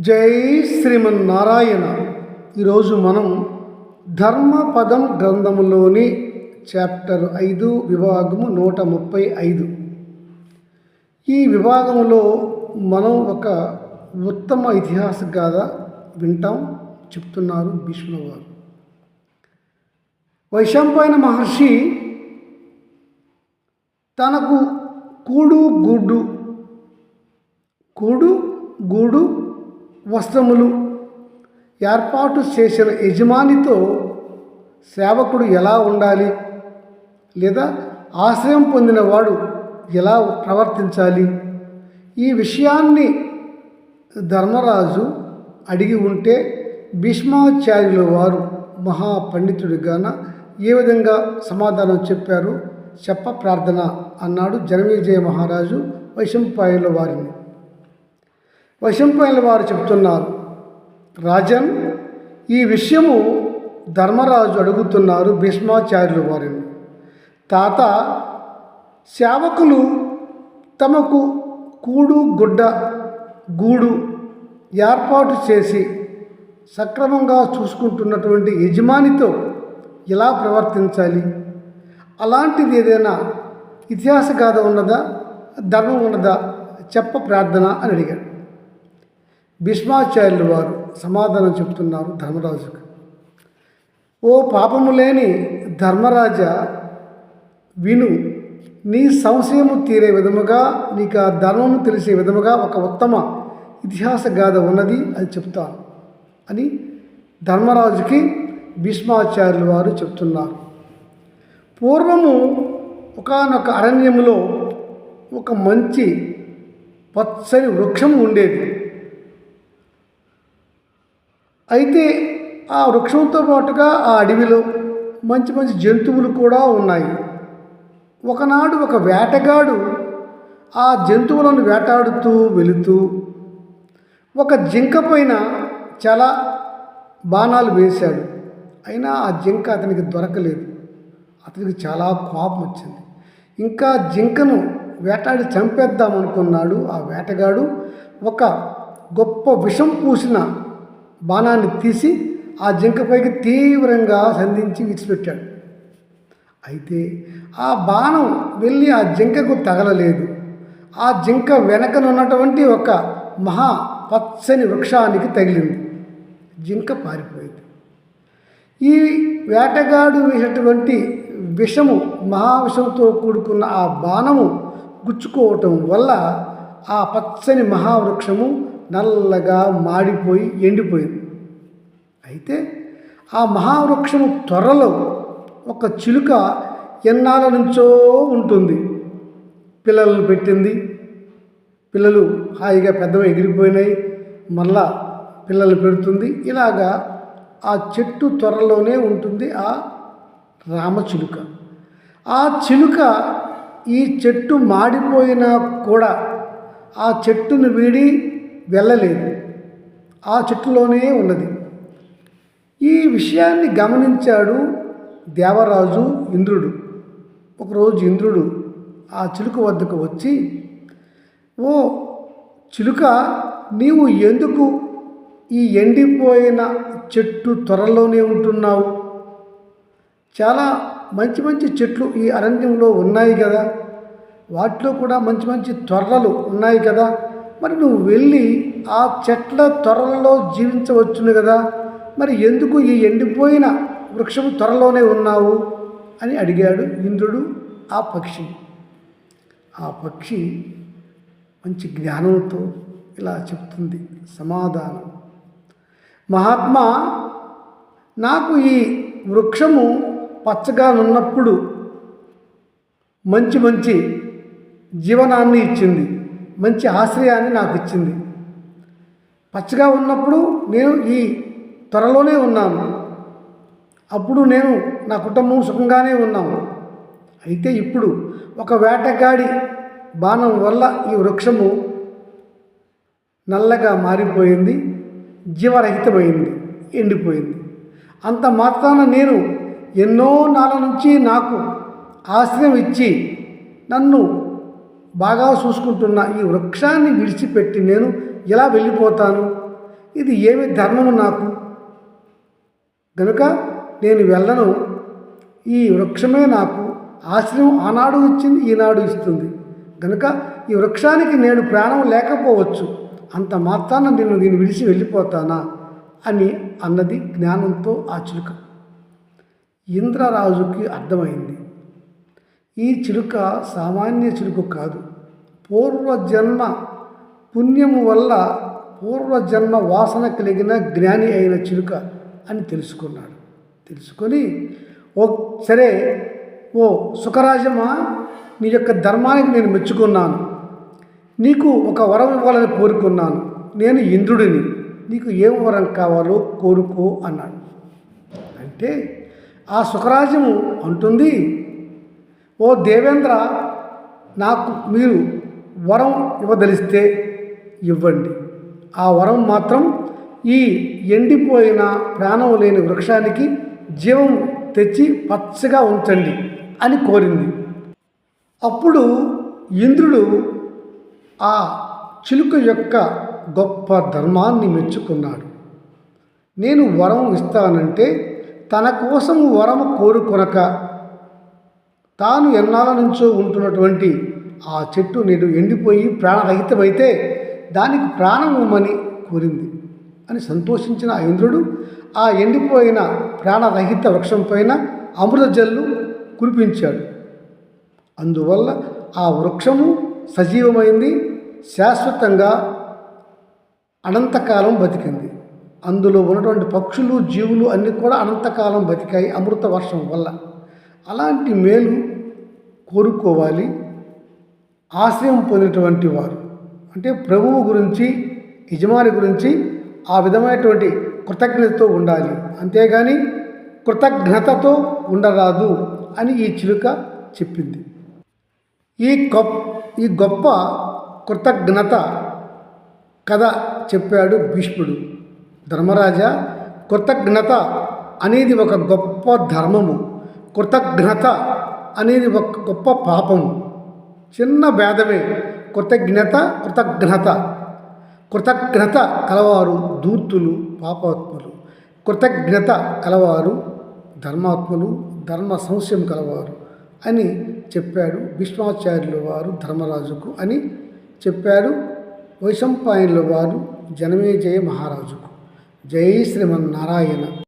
జై శ్రీమన్నారాయణ. ఈరోజు మనం ధర్మపదం గ్రంథములోని చాప్టర్ ఐదు విభాగము నూట ముప్పై ఐదు. ఈ విభాగంలో మనం ఒక ఉత్తమ ఇతిహాస గాథ వింటాం చెప్తున్నారు భీష్ముల వారు వైశంపాయన మహర్షి తనకు కూడు గుడ్డు కూడు గూడు వస్త్రములు ఏర్పాటు చేసిన యజమానితో సేవకుడు ఎలా ఉండాలి? లేదా ఆశ్రయం పొందినవాడు ఎలా ప్రవర్తించాలి? ఈ విషయాన్ని ధర్మరాజు అడిగి ఉంటే భీష్మాచార్యుల వారు మహాపండితుడిగాన ఏ విధంగా సమాధానం చెప్పారు? చెప్ప ప్రార్థన అన్నాడు జనమేజయ మహారాజు వైశంపాయుల వారిని. వైశంపాయన వారు చెప్తున్నారు రాజన్ ఈ విషయము ధర్మరాజు అడుగుతున్నారు భీష్మాచార్యుల వారిని. తాత సేవకులు తమకు కూడు గుడ్డ గూడు ఏర్పాటు చేసి సక్రమంగా చూసుకుంటున్నటువంటి యజమానితో ఎలా ప్రవర్తించాలి? అలాంటిది ఏదైనా ఇతిహాస గాథ ఉన్నదా? ధర్మం ఉన్నదా? చెప్ప ప్రార్థన అని అడిగాడు. భీష్మాచార్యులు వారు సమాధానం చెప్తున్నారు ధర్మరాజుకు. ఓ పాపము లేని ధర్మరాజ విను నీ సంశయము తీరే విధముగా నీకు ఆ ధర్మము తెలిసే విధముగా ఒక ఉత్తమ ఇతిహాస గాథ ఉన్నది అని చెప్తాను అని ధర్మరాజుకి భీష్మాచార్యులు వారు చెప్తున్నారు. పూర్వము ఒకనొక అరణ్యములో ఒక మంచి పచ్చని వృక్షం ఉండేది. అయితే ఆ వృక్షంతో పాటుగా ఆ అడవిలో మంచి మంచి జంతువులు కూడా ఉన్నాయి. ఒకనాడు ఒక వేటగాడు ఆ జంతువులను వేటాడుతూ వెళుతూ ఒక జింక పైన చాలా బాణాలు వేశాడు. అయినా ఆ జింక అతనికి దొరకలేదు. అతనికి చాలా కోపం వచ్చింది. ఇంకా జింకను వేటాడి చంపేద్దామనుకున్నాడు ఆ వేటగాడు. ఒక గొప్ప విషం పూసిన బాణాన్ని తీసి ఆ జింకపైకి తీవ్రంగా సంధించి విడిచిపెట్టాడు. అయితే ఆ బాణం వెళ్ళి ఆ జింకకు తగలలేదు. ఆ జింక వెనకనున్నటువంటి ఒక మహా పచ్చని వృక్షానికి తగిలింది. జింక పారిపోయింది. ఈ వేటగాడు వేసినటువంటి విషము మహావిషంతో కూడుకున్న ఆ బాణము గుచ్చుకోవటం వల్ల ఆ పచ్చని మహావృక్షము నల్లగా మాడిపోయి ఎండిపోయింది. అయితే ఆ మహావృక్షము త్వరలో ఒక చిలుక ఎన్నాళ్ళ నుంచో ఉంటుంది. పిల్లలను పెట్టింది. పిల్లలు హాయిగా పెద్దవి ఎగిరిపోయినాయి. మళ్ళా పిల్లలు పెడుతుంది. ఇలాగా ఆ చెట్టు త్వరలోనే ఉంటుంది ఆ రామచిలుక ఆ చిలుక ఈ చెట్టు మాడిపోయినా కూడా ఆ చెట్టును వీడి వెళ్ళలేదు. ఆ చెట్టులోనే ఉన్నది. ఈ విషయాన్ని గమనించాడు దేవరాజు ఇంద్రుడు. ఒకరోజు ఇంద్రుడు ఆ చిలుక వద్దకు వచ్చి ఓ చిలుక నీవు ఎందుకు ఈ ఎండిపోయిన చెట్టు త్వరలోనే ఉంటున్నావు? చాలా మంచి మంచి చెట్లు ఈ అరణ్యంలో ఉన్నాయి కదా. వాటిలో కూడా మంచి మంచి త్వరలు ఉన్నాయి కదా. మరి నువ్వు వెళ్ళి ఆ చెట్ల త్వరలో జీవించవచ్చును కదా. మరి ఎందుకు ఈ ఎండిపోయిన వృక్షం త్వరలోనే ఉన్నావు? అని అడిగాడు ఇంద్రుడు ఆ పక్షి. ఆ పక్షి మంచి జ్ఞానంతో ఇలా చెప్తుంది సమాధానం. మహాత్మా నాకు ఈ వృక్షము పచ్చగా ఉన్నప్పుడు మంచి మంచి జీవనాన్ని ఇచ్చింది. మంచి ఆశ్రయాన్ని నాకు ఇచ్చింది. పచ్చగా ఉన్నప్పుడు నేను ఈ త్వరలోనే ఉన్నాను. అప్పుడు నేను నా కుటుంబం సుఖంగానే ఉన్నాము అయితే ఇప్పుడు ఒక వేటగాడి బాణం వల్ల ఈ వృక్షము నల్లగా మారిపోయింది జీవరహితమైంది ఎండిపోయింది. అంత మాత్రాన నేను ఎన్నో నాళ్ళ నుంచి నాకు ఆశ్రయం ఇచ్చి నన్ను బాగా చూసుకుంటున్న ఈ వృక్షాన్ని విడిచిపెట్టి నేను ఎలా వెళ్ళిపోతాను? ఇది ఏమి ధర్మము నాకు? గనుక నేను వెళ్ళను. ఈ వృక్షమే నాకు ఆశ్రయం ఆనాడు ఇచ్చింది ఈనాడు ఇస్తుంది. గనుక ఈ వృక్షానికి నేను ప్రాణం లేకపోవచ్చు. అంత మాత్రాన నేను దీన్ని విడిచి వెళ్ళిపోతానా? అని అన్నది జ్ఞానంతో ఆ చిలుక. ఇంద్రరాజుకి అర్థమైంది. ఈ చిలుక సామాన్య చిలుక కాదు. పూర్వజన్మ పుణ్యము వల్ల పూర్వజన్మ వాసన కలిగిన జ్ఞాని అయిన చిలుక అని తెలుసుకున్నాడు. తెలుసుకొని ఓ సరే ఓ సుఖరాజమా నీ యొక్క ధర్మానికి నేను మెచ్చుకున్నాను. నీకు ఒక వరం ఇవ్వాలని కోరుకున్నాను. నేను ఇంద్రుడిని. నీకు ఏం వరం కావాలో కోరుకో అన్నాడు. అంటే ఆ సుఖరాజము అంటుంది ఓ దేవేంద్ర నాకు మీరు వరం ఇవ్వదలిస్తే ఇవ్వండి. ఆ వరం మాత్రం ఈ ఎండిపోయిన ప్రాణం లేని వృక్షానికి జీవం తెచ్చి పచ్చగా ఉంచండి అని కోరింది. అప్పుడు ఇంద్రుడు ఆ చిలుక యొక్క గొప్ప ధర్మాన్ని మెచ్చుకున్నాడు. నేను వరం ఇస్తానంటే తన కోసం వరం కోరుకొనక తాను ఎన్నాళ్ళ నుంచో ఉంటున్నటువంటి ఆ చెట్టు నేడు ఎండిపోయి ప్రాణరహితమైతే దానికి ప్రాణం ఇవ్వమని కోరింది. అని సంతోషించిన ఆ ఇంద్రుడు ఆ ఎండిపోయిన ప్రాణరహిత వృక్షం పైన అమృత జల్లు కురిపించాడు. అందువల్ల ఆ వృక్షము సజీవమైంది శాశ్వతంగా అనంతకాలం బతికింది. అందులో ఉన్నటువంటి పక్షులు జీవులు అన్నీ కూడా అనంతకాలం బతికాయి అమృత వర్షం వల్ల. అలాంటి మేలు కోరుకోవాలి ఆశ్రయం పొందినటువంటి వారు. అంటే ప్రభువు గురించి యజమాని గురించి ఆ విధమైనటువంటి కృతజ్ఞతతో ఉండాలి. అంతేగాని కృతజ్ఞతతో ఉండరాదు అని ఈ చిలుక చెప్పింది. ఈ గొప్ప ఈ గొప్ప కృతజ్ఞత కథ చెప్పాడు భీష్ముడు. ధర్మరాజా కృతజ్ఞత అనేది ఒక గొప్ప ధర్మము. కృతజ్ఞత అనేది ఒక గొప్ప పాపం. చిన్న భేదమే. కృతజ్ఞత కృతజ్ఞత. కృతజ్ఞత కలవారు దూర్తులు పాపాత్ములు. కృతజ్ఞత కలవారు ధర్మాత్ములు ధర్మ సంశయం కలవారు అని చెప్పాడు భీష్మాచార్యుల వారు ధర్మరాజుకు అని చెప్పాడు వైశంపాయనుల వారు జనమేజయ మహారాజుకు. జై శ్రీమన్నారాయణ.